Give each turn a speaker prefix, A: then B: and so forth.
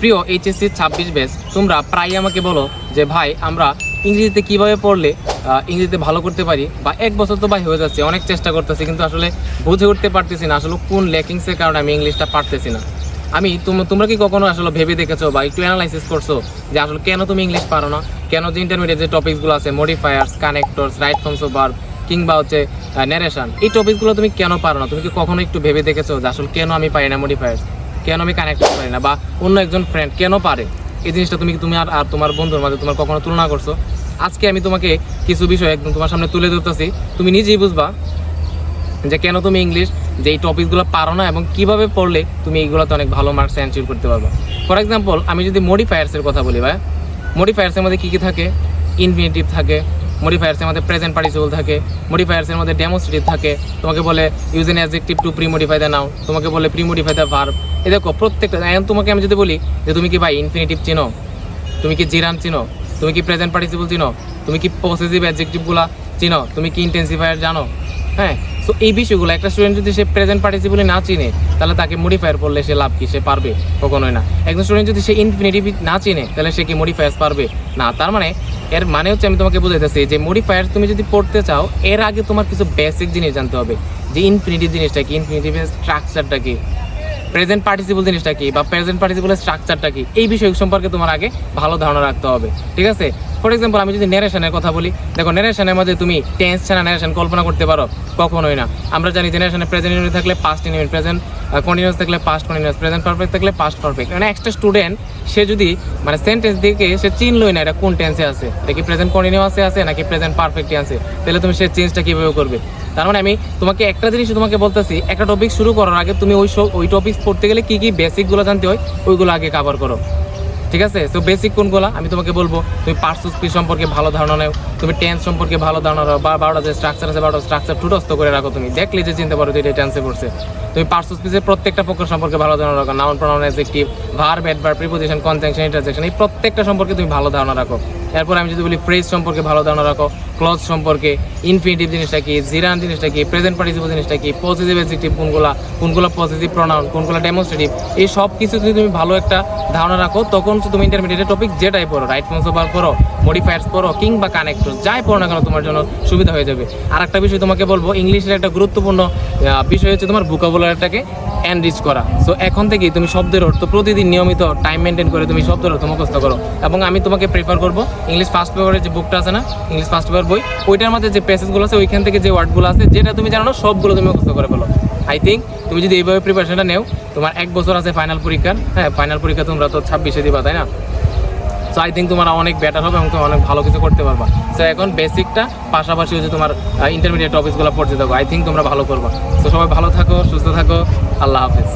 A: প্রিয় এইচএসসি ছাব্বিশ ব্যাচ তোমরা প্রায় আমাকে বলো যে ভাই, আমরা ইংরেজিতে কীভাবে পড়লে ইংরেজিতে ভালো করতে পারি? বা এক বছর তো ভাই হয়ে যাচ্ছে, অনেক চেষ্টা করতেছি, কিন্তু আসলে বুঝে উঠতে পারতেছি না আসলে কোন ল্যাকিংসের কারণে আমি ইংলিশটা পারতেছি না। আমি তোম- তোমরা কি কখনো আসলে ভেবে দেখেছ বা একটু অ্যানালাইসিস করছ যে আসলে কেন তুমি ইংলিশ পারো না? কেন যে ইন্টারমিডিয়েট যে টপিকসগুলো আছে modifiers connectors right forms of verb কিংবা হচ্ছে ন্যারেশন এই টপিকগুলো তুমি কেন পারো না? তুমি কি কখনো একটু ভেবে দেখেছ যে আসলে কেন আমি পারি না মডিফায়ার্স কেন আমি কানেক্ট করতে পারি না? বা অন্য একজন ফ্রেন্ড কেন পারে? এই জিনিসটা তুমি তুমি আর তোমার বন্ধুর মাঝে তোমার কখনো তুলনা করছ? আজকে আমি তোমাকে কিছু বিষয় একদম তোমার সামনে তুলে ধরতেছি। তুমি নিজেই বুঝবা যে কেন তুমি ইংলিশ যে এই টপিকগুলো পারো না এবং কীভাবে পড়লে তুমি এইগুলোতে অনেক ভালো মার্কস অ্যানসিওর করতে পারবে। ফর এক্সাম্পল আমি যদি মডিফায়ার্সের কথা বলি ভাই মডিফায়ার্সের মধ্যে কী কী থাকে? ইনফিনিটিভ থাকে মডিফায়ার্সের মধ্যে প্রেজেন্ট পার্টিসিপল থাকে, মডিফায়ার্সের মধ্যে ডেমোস্ট্রেটিভ থাকে, তোমাকে বলে use an adjective to premodify the now তোমাকে বলে প্রি মডিফাই দ্য ভার্ব এ দেখো, প্রত্যেকটা, এখন তোমাকে আমি যদি বলি যে তুমি কি ভাই ইনফিনিটিভ চিনো, তুমি কি জিরাম চিনো, তুমি কি প্রেজেন্ট পার্টিসিপল চিনো, তুমি কি পসেসিভ অ্যাডজেক্টিভগুলো চিনো, তুমি কি ইন্টেন্সিফায়ার জানো? হ্যাঁ সো এই বিষয়গুলো একটা স্টুডেন্ট যদি সে প্রেজেন্ট পার্টিসিপলে না চিনে, তাহলে তাকে মডিফায়ার করলে সে লাভ কি? সে পারবে, কখনোই না। একজন স্টুডেন্ট যদি সে ইনফিনিটিভ না চিনে, তাহলে সে কি মডিফায়ার্স পারবে? না, তার মানে এর মানে হচ্ছে আমি তোমাকে বুঝাইতেছি যে মডিফায়ার তুমি যদি পড়তে চাও, এর আগে তোমার কিছু বেসিক জিনিস জানতে হবে। যে ইনফিনিটিভ জিনিসটা কি? ইনফিনিটিভের স্ট্রাকচারটা কি? প্রেজেন্ট পার্টিসিপল জিনিসটা কি বা প্রেজেন্ট পার্টিসিপলের স্ট্রাকচারটা কি? এই বিষয় সম্পর্কে তোমার আগে ভালো ধারণা রাখতে হবে, ঠিক আছে? ফর এক্সাম্পল আমি যদি ন্যারেশনের কথা বলি, দেখো ন্যারেশনের মধ্যে তুমি টেন্স ছাড়া ন্যারেশন কল্পনা করতে পারো, কখনোই না। আমরা জানি জেনারেশনে প্রেজেন্ট ইউনিট থাকলে পাস্ট ইউনিট প্রেজেন্ট কন্টিনিউস থাকলে পাস্ট কন্টিনিউস প্রেজেন্ট পারফেক্ট থাকলে পাস্ট পারফেক্ট মানে একটা স্টুডেন্ট সে যদি মানে সেন্টেন্স দেখে সে চিনলই না এটা কোন টেন্সে আছে। এটা কি প্রেজেন্ট কন্টিনিউসে আছে নাকি প্রেজেন্ট পারফেক্টে আছে। তাহলে তুমি সে চেঞ্জটা কীভাবে করবে? তার মানে আমি তোমাকে একটা জিনিস তোমাকে বলতেছি, একটা টপিক শুরু করার আগে তুমি ওই ওই টপিক পড়তে গেলে কী কী বেসিকগুলো জানতে হয়, ওইগুলো আগে কভার করো। ঠিক আছে? তো বেসিক কোনগুলো? আমি তোমাকে বলব, তুমি পার্সো স্পিচ সম্পর্কে ভালো ধারণা নেও, তুমি টেন্স সম্পর্কে ভালো ধারণা নাও, বা বারোটা যে স্ট্রাকচার আছে, বারোটা স্ট্রাকচার ঠুটস্থ করে রাখো তুমি। দেখলে যে চিনতে পারো যে এটা টেন্সে পড়ছে। তুমি পার্সো স্পিচের প্রত্যেকটা পক্ষ সম্পর্কে ভালো ধারণা রাখো noun pronoun adjective verb adverb preposition conjunction interjection এই প্রত্যেকটা সম্পর্কে তুমি ভালো ধারণা রাখো। এরপর আমি যদি বলি ফ্রেজ সম্পর্কে ভালো ধারণা রাখো ক্লজ সম্পর্কে ইনফিনিটিভ জিনিসটা কি জিরান জিনিসটা কি প্রেজেন্ট পার্টিসিপল জিনিসটা কি পজিটিভ অ্যাডজেক্টিভ কোনগুলা, কোনগুলো পজিটিভ প্রনাউন কোনগুলো ডেমোস্ট্রেটিভ এই সব কিছু যদি তুমি ভালো একটা ধারণা রাখো, তখন তুমি ইন্টারমিডিয়েট টপিক যেটাই পড়ো রাইট ফোন সোপার পড়ো মডিফায়ার্স পড়ো, কিংবা কানেক্টর যাই পড়ো না কেন তোমার জন্য সুবিধা হয়ে যাবে। আর একটা বিষয় তোমাকে বলব, ইংলিশের একটা গুরুত্বপূর্ণ বিষয় হচ্ছে তোমার ভোকাবুলারিটাকে এনরিচ করা। সো এখন থেকেই তুমি শব্দের অর্থ প্রতিদিন নিয়মিত টাইম মেনটেন করে তুমি শব্দের অর্থ মুখস্থ করো। এবং আমি তোমাকে প্রেফার করব ইংলিশ ফার্স্ট পেপারের যে বুকটা আছে না ইংলিশ ফার্স্ট পেপার বই, ওইটার মধ্যে যে প্যাসেজগুলো আছে, ওইখান থেকে যে ওয়ার্ডগুলো আছে, যেটা তুমি জানো, সবগুলো তুমি মুখস্থ করে ফেলো। আই থিঙ্ক তুমি যদি এইভাবে প্রিপারেশনটা নেও, তোমার এক বছর আছে ফাইনাল পরীক্ষার হ্যাঁ ফাইনাল পরীক্ষা তোমরা তো ছাব্বিশে দিবা, তাই না? সো আই থিঙ্ক তোমার অনেক বেটার হবে এবং তুমি অনেক ভালো কিছু করতে পারবা। সো এখন বেসিকটা পাশাপাশি হচ্ছে তোমার ইন্টারমিডিয়েট অফিসগুলো পড়তে থাকো। আই থিঙ্ক তোমরা ভালো করবা। সো সবাই ভালো থাকো, সুস্থ থাকো। আল্লাহ হাফিজ।